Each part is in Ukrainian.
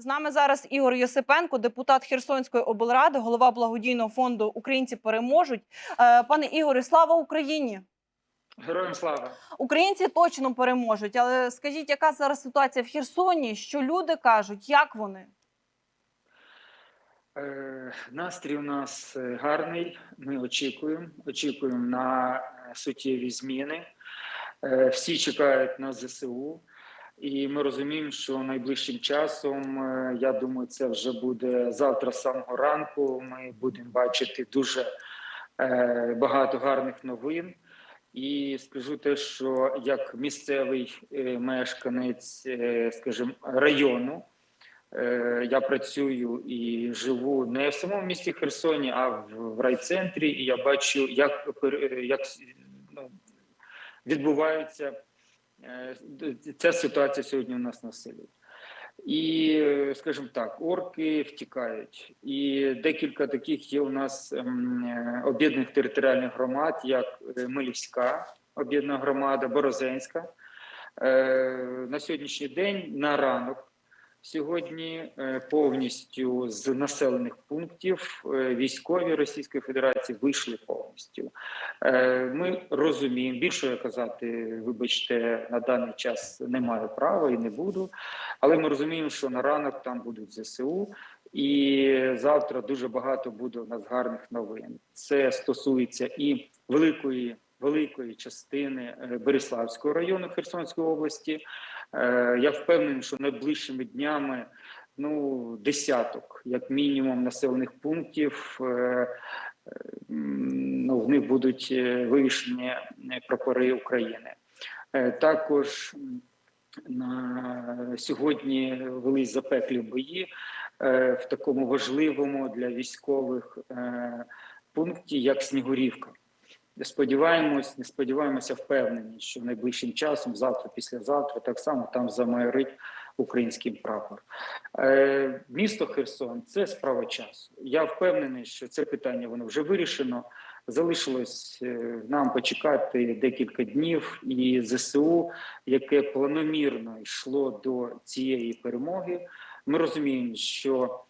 З нами зараз Ігор Йосипенко, депутат Херсонської облради, голова благодійного фонду Українці переможуть. Е, Пане Ігорю, слава Україні! Героям слава! Українці точно переможуть. Але скажіть, яка зараз ситуація в Херсоні? Що люди кажуть? Як вони? Е, Настрій у нас е, гарний. Ми очікуємо. Очікуємо на е, суттєві зміни. Е, Всі чекають на ЗСУ, і ми розуміємо, що найближчим часом, е, я думаю, це вже буде завтра з самого ранку. Ми будемо бачити дуже е, багато гарних новин. І скажу те, що як місцевий е, мешканець, скажімо, району. Я працюю і живу не в самому місті Херсоні, а в, райцентрі. І я бачу, як, як ну, відбувається е, ця ситуація сьогодні у нас на. І, е, скажімо так, орки втікають. І декілька таких є у нас ем, е, об'єднаних територіальних громад, як е, Милівська об'єднана громада, Борозенська. Е, На сьогоднішній день на ранок Сьогодні е, повністю з населених пунктів е, військові Російської Федерації вийшли повністю. Е, Ми розуміємо, більше казати, вибачте, на даний час не маю права і не буду. Але ми розуміємо, що на ранок там будуть ЗСУ, і завтра дуже багато буде у нас гарних новин. Це стосується і великої. Великої частини Береславського району Херсонської області, Я впевнений, що найближчими днями ну десяток, як мінімум, населених пунктів. е, е, Ну, в них будуть е, вивішені е, прапори України. Е, Також на сьогодні велись запеклі бої е, в такому важливому для військових е, пункті, як Снігурівка. Сподіваємось, не сподіваємося, впевнені, що найближчим часом, завтра, післязавтра, так само там замайорить український прапор. Е, місто Херсон це справа часу. Я впевнений, що це питання воно вже вирішено. Залишилось е, нам почекати декілька днів, і ЗСУ, яке планомірно йшло до цієї перемоги. Ми розуміємо, що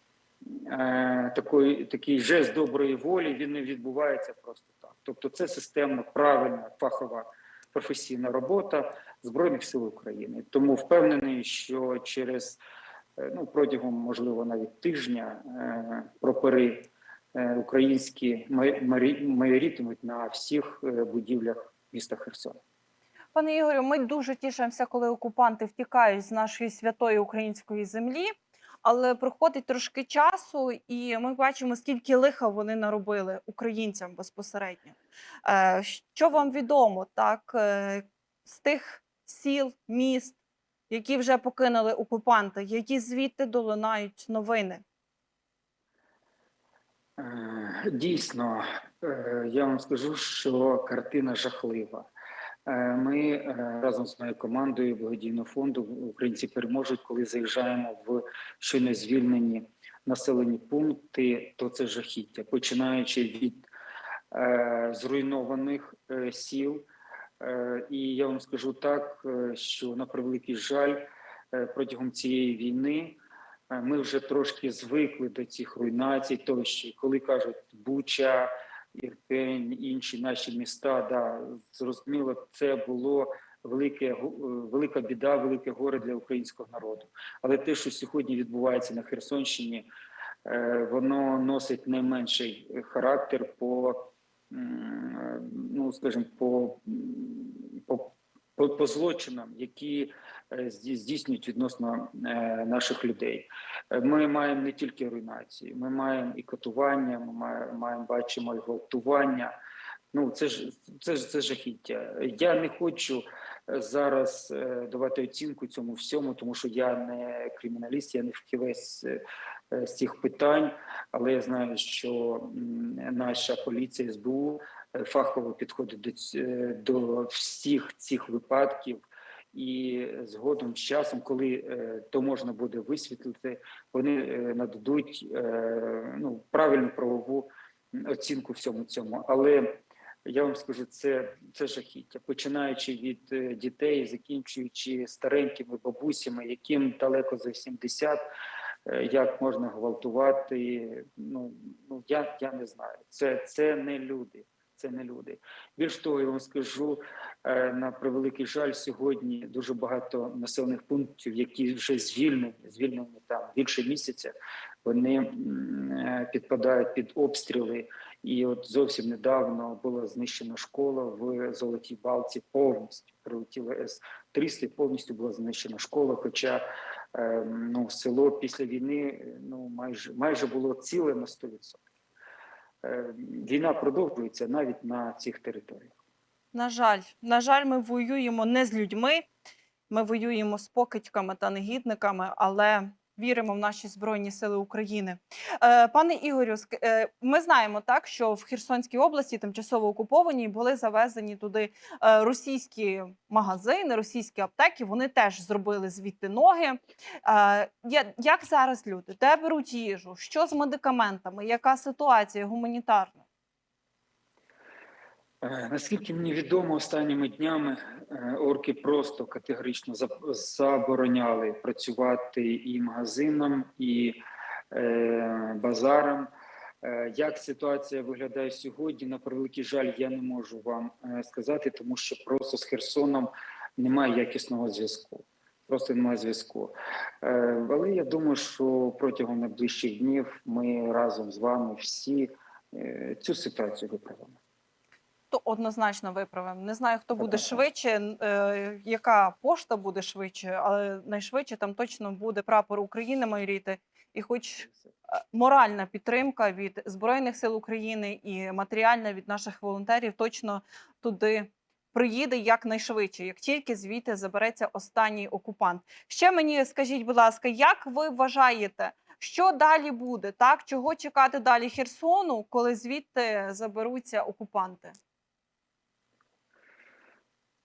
е, такий, такий жест доброї волі він не відбувається просто. Тобто, це системна, правильна, фахова професійна робота збройних сил України. Тому впевнений, що через е, ну протягом можливо навіть тижня е, прапори е, українські май- майорітимуть на всіх будівлях міста Херсон. Пане Ігорю, ми дуже тішимося, коли окупанти втікають з нашої святої української землі. Але проходить трошки часу, і ми бачимо, скільки лиха вони наробили українцям безпосередньо. Е, Що вам відомо так е, з тих сіл, міст, які вже покинули окупанти, які звідти долунають новини? Е, Дійсно, я вам скажу, що картина жахлива. Е, Ми е, разом з моєю командою благодійного фонду Українці переможуть, коли заїжджаємо в щойно звільнені населені пункти, то це жахіття, починаючи від е, зруйнованих е, сіл. Е, І я вам скажу так, е, що на превеликий жаль, е, протягом цієї війни ми вже трошки звикли до цих руйнацій, тощо, коли кажуть Буча, Ірпень, інші наші міста, да, зрозуміло, це було велике, е, велика біда, велике горе для українського народу. Але те, що сьогодні відбувається на Херсонщині, е, воно носить не менший характер по, е, ну скажімо, по, по, по, злочинам, які е, здійснюють відносно е, наших людей. Е, Ми маємо не тільки руйнації, ми маємо і катування, ми маємо, бачимо і гвалтування. Ну це ж це ж це жахіття. Я не хочу зараз давати оцінку цьому всьому, тому що я не криміналіст, я не фахівець з цих питань, але я знаю, що наша поліція СБУ фахово підходить до, е, до всіх цих випадків. І згодом з часом, коли е, то можна буде висвітлити, вони е, нададуть ну, правильну правову оцінку всьому цьому. Але я вам скажу, це, це жахіття, починаючи від дітей, закінчуючи старенькими бабусями, яким далеко за 70, е, як можна гвалтувати. Ну, ну я, я не знаю. Це, це не люди. Це не люди. Більш того, я вам скажу е, на превеликий жаль, сьогодні дуже багато населених пунктів, які вже звільнені, звільнені там більше місяця, вони е, підпадають під обстріли. І от зовсім недавно була знищена школа в Золотій Балці. Повністю прилетіла С-300, і повністю була знищена школа. Хоча е, ну, село після війни ну майже майже було ціле на 100%. Е, Війна продовжується навіть на цих територіях. На жаль, на жаль, ми воюємо не з людьми, ми воюємо з покидьками та негідниками, але віримо в наші Збройні Сили України. Е, пане Ігорю, е, ми знаємо так, що в Херсонській області, тимчасово окупованій, були завезені туди е, російські магазини, російські аптеки. Вони теж зробили звідти ноги. Як зараз люди? Де беруть їжу? Що з медикаментами? Яка ситуація гуманітарна? Е, Наскільки мені відомо, останніми днями е, орки просто категорично забороняли працювати і магазинам, і е, базарам. Е, Як ситуація виглядає сьогодні? На превеликий жаль, я не можу вам сказати, тому що просто з Херсоном немає якісного зв'язку. Просто немає зв'язку. Але я думаю, що протягом найближчих днів ми разом з вами всі цю ситуацію виправимо. То однозначно виправимо. Не знаю, хто буде швидше, е, яка пошта буде швидше, але найшвидше там точно буде прапор України майоріти. І хоч е, моральна підтримка від Збройних сил України і матеріальна від наших волонтерів точно туди приїде якнайшвидше, як тільки звідти забереться останній окупант. Ще мені скажіть, будь ласка, як ви вважаєте, що далі буде? Так, чого чекати далі Херсону, коли звідти заберуться окупанти?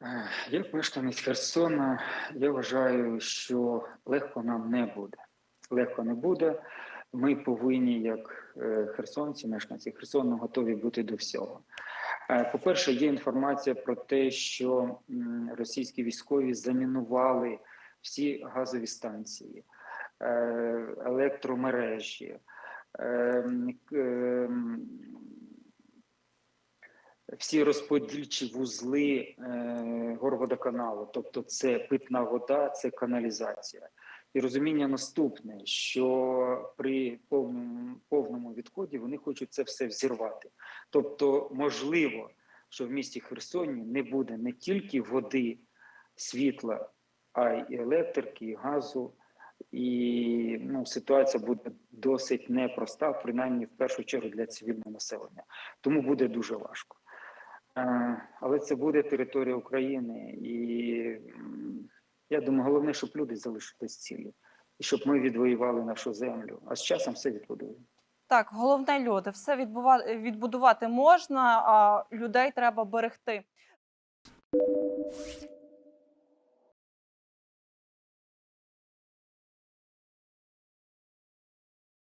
Е, Як мешканець Херсона, я вважаю, що легко нам не буде. Легко не буде. Ми повинні, як е, херсонці, мешканці Херсону, готові бути до всього. Е, По-перше, є інформація про те, що російські військові замінували всі газові станції, електромережі. Всі розподільчі вузли е, горводоканалу, тобто це питна вода, це каналізація. І розуміння наступне, що при повному, повному відході вони хочуть це все взірвати. Тобто, можливо, що в місті Херсоні не буде не тільки води, світла, а й електрики, і газу. І ну, ситуація буде досить непроста, принаймні в першу чергу для цивільного населення. Тому буде дуже важко. Е, Але це буде територія України, і я думаю, головне, щоб люди залишились цілі, і щоб ми відвоювали нашу землю. А з часом все відбудуємо. Так, головне люди. Все відбудувати можна, а людей треба берегти.